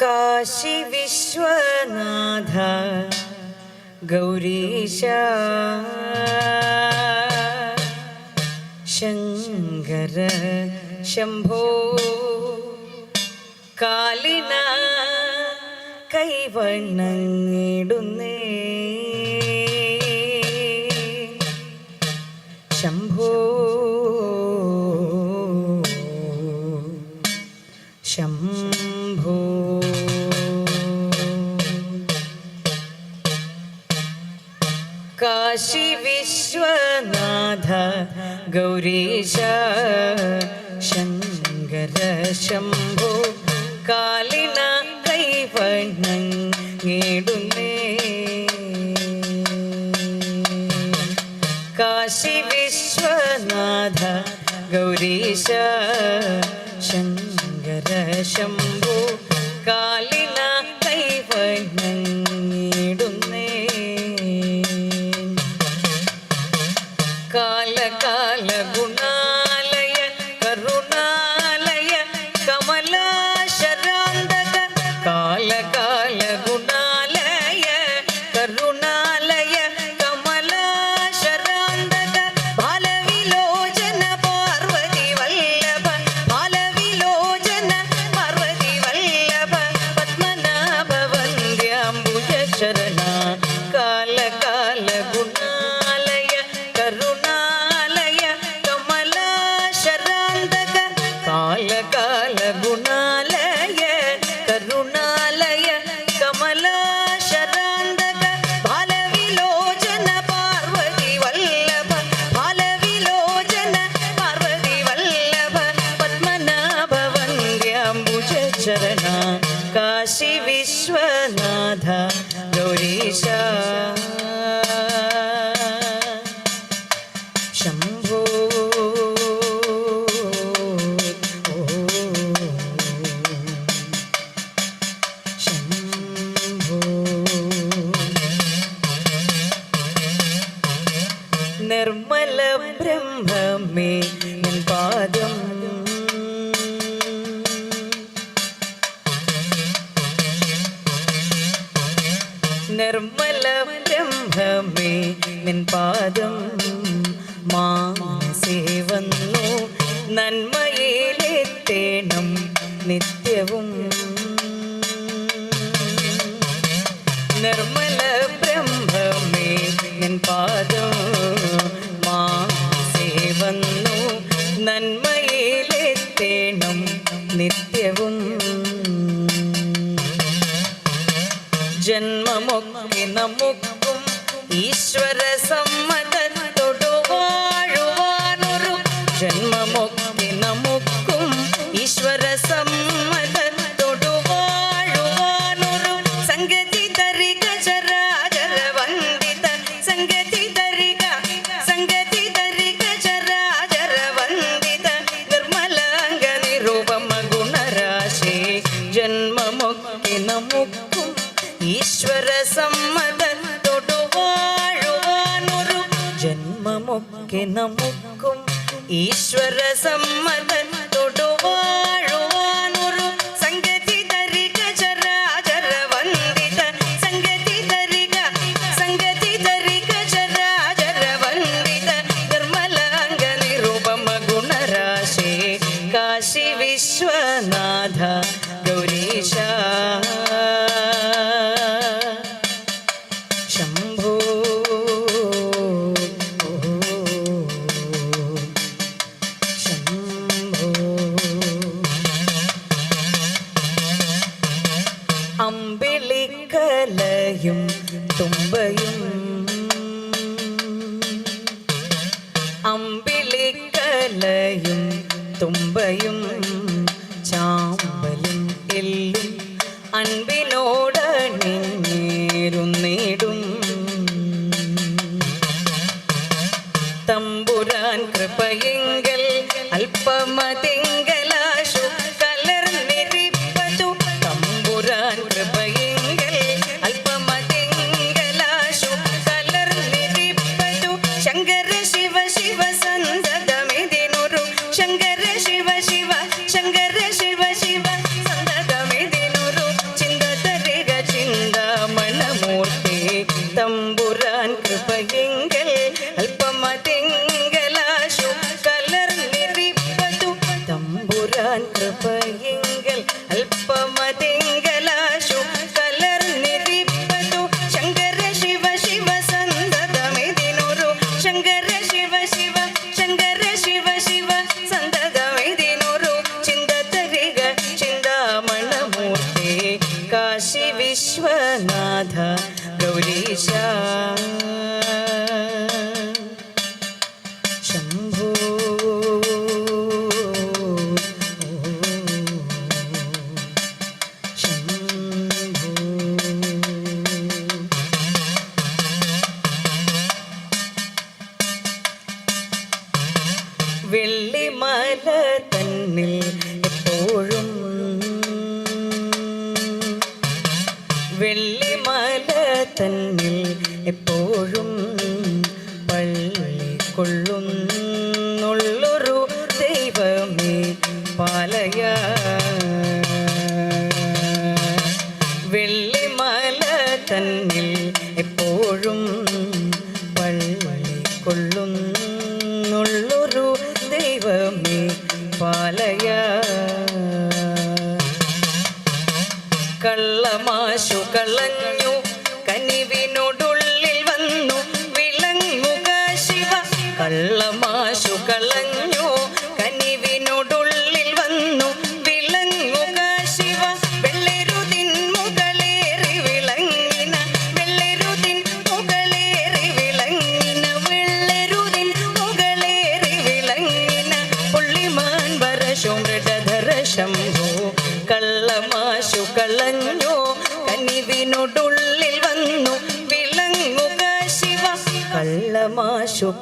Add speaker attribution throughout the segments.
Speaker 1: കാശി വിശ്വനാഥ ഗൗരീശ ശങ്കര ശംഭോ കാലിന കൈവണ്ണങ്ങിടുന്നേ കാശി വിശ്വനാഥ ഗൗരീശ ശങ്കര ശംഭോ കാലിന കൈവണ്ണങ്ങിടുന്നേ കാശി വിശ്വനാഥ ഗൗരീശ ശങ്കര ശംഭോ കാലിന കൈവണ്ണങ്ങിടുന്നേ നിർമ്മല ബ്രഹ്മമേ നിൻ പാദം മാനസേ വന്നു. നന്മയിലെത്തേണം നിത്യവും. നിർമ്മല ബ്രഹ്മമേ നിൻ പാദം മാസേ വന്നു. നന്മയിലെത്തേണം നിത്യവും. ജന്മമൊക്കെ നമുക്കും ഈശ്വര സമ്മതത്തോടു വാഴുവാനൊരു ജന്മമൊക്കെ നമുക്കും ഈശ്വര സമ്മതത്തോടു വാഴുവാനൊരു സംഗതി തരിക ചരാചര വന്ദിത സംഗതി തരിക സംഗതി തരിക ചരാചര വന്ദിത നിർമ്മലാംഗ നിരൂപമ ഗുണരാശി ജന്മമൊക്കെ നമുക്കും ഈശ്വര സമ്മതത്തോടു വാഴുവാനൊരു ജന്മമൊക്കെ നമുക്കും. ഈശ്വര സമ്മതത്തോടു വാഴുവാനൊരു அன்பினோ विश्वनाथ गौरीशा കള്ളമാശു കളഞ്ഞു കനിവി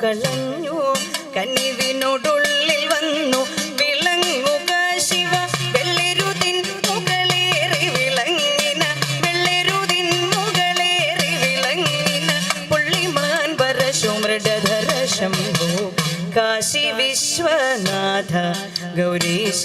Speaker 1: കളഞ്ഞു കനിവിനോടുള്ളിൽ വന്നു. വിളങ്ങുക ശിവ വെള്ളരുതിൻ മുകളേറി വിളങ്ങിന. വെള്ളരുതിൻ മുകളേറി വിളങ്ങിന. പുള്ളിമാൻ പരശുമൃഡധര ശംഭോ. കാശി വിശ്വനാഥ ഗൗരീശ.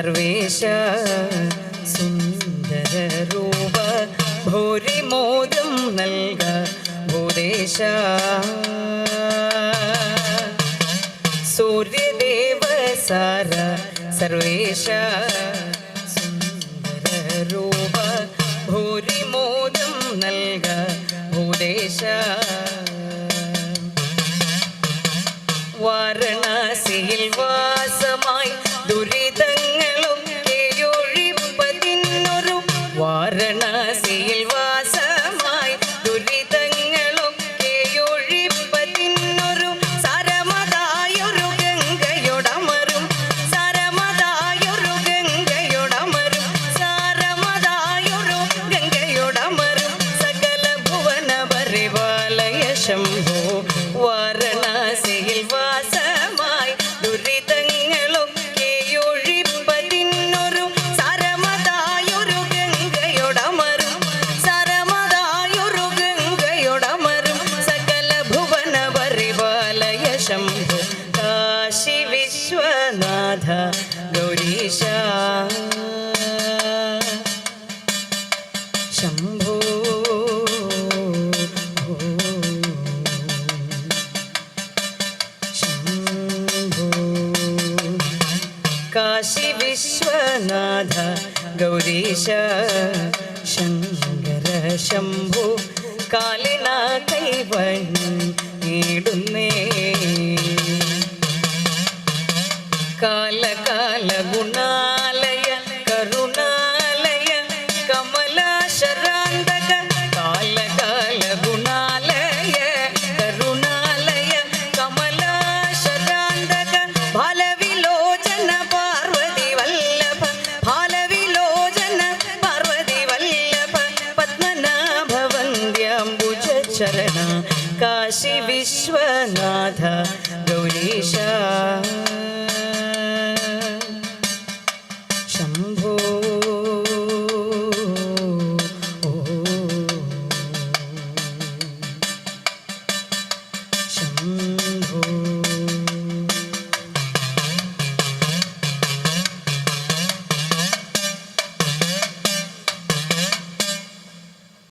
Speaker 1: സർവേശ സുന്ദരൂപ ഭൂരിമോദം നൽക ഭൂദേശ. സൂര്യദേവ സാര സർവേശ. ശംഭു കാലിന കൈവഴി നേടുന്നേ. കാലകാല ഗുണാ വിശ്വനാഥ ഗൗരീശ ശംഭോ